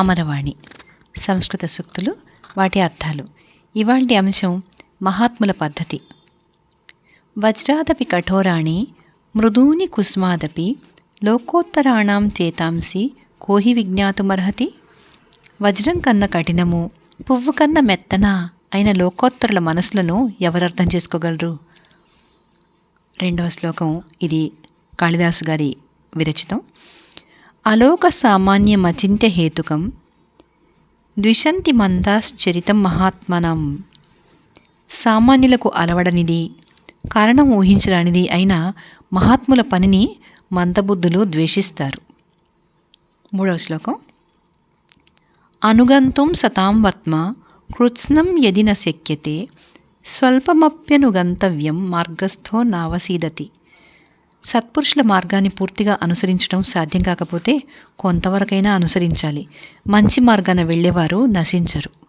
అమరవాణి. సంస్కృత సూక్తులు వాటి అర్థాలు. ఇవాల్టి అంశం మహాత్ముల పద్ధతి. వజ్రాదపి కఠోరాణి మృదూని కుస్మాదపి లోకోత్తరాణం చేతాంసి కోహి విజ్ఞాతుమర్హతి. వజ్రం కన్న కఠినము పువ్వు కన్న మెత్తన అయిన లోకోత్తరుల మనసులను ఎవరు అర్థం చేసుకోగలరు? రెండవ శ్లోకం ఇది కాళిదాసు గారి విరచితం. అలోక సామాన్యమచింత్య హేతుకం ద్విషంతి మందాశ్చరితం మహాత్మనం సామాన్యులకు అలవడనిది కారణం ఊహించరానిది అయిన మహాత్ముల పనిని మందబుద్ధులు ద్వేషిస్తారు. మూడవ శ్లోకం. అనుగంతుం సతాం వర్త్మ కృత్స్నం యది న శక్యతే స్వల్పమప్యనుగంతవ్యం మార్గస్థో నావసీదతి. సత్పురుషుల మార్గాన్ని పూర్తిగా అనుసరించడం సాధ్యం కాకపోతే కొంతవరకైనా అనుసరించాలి. మంచి మార్గాన వెళ్ళేవారు నశించరు.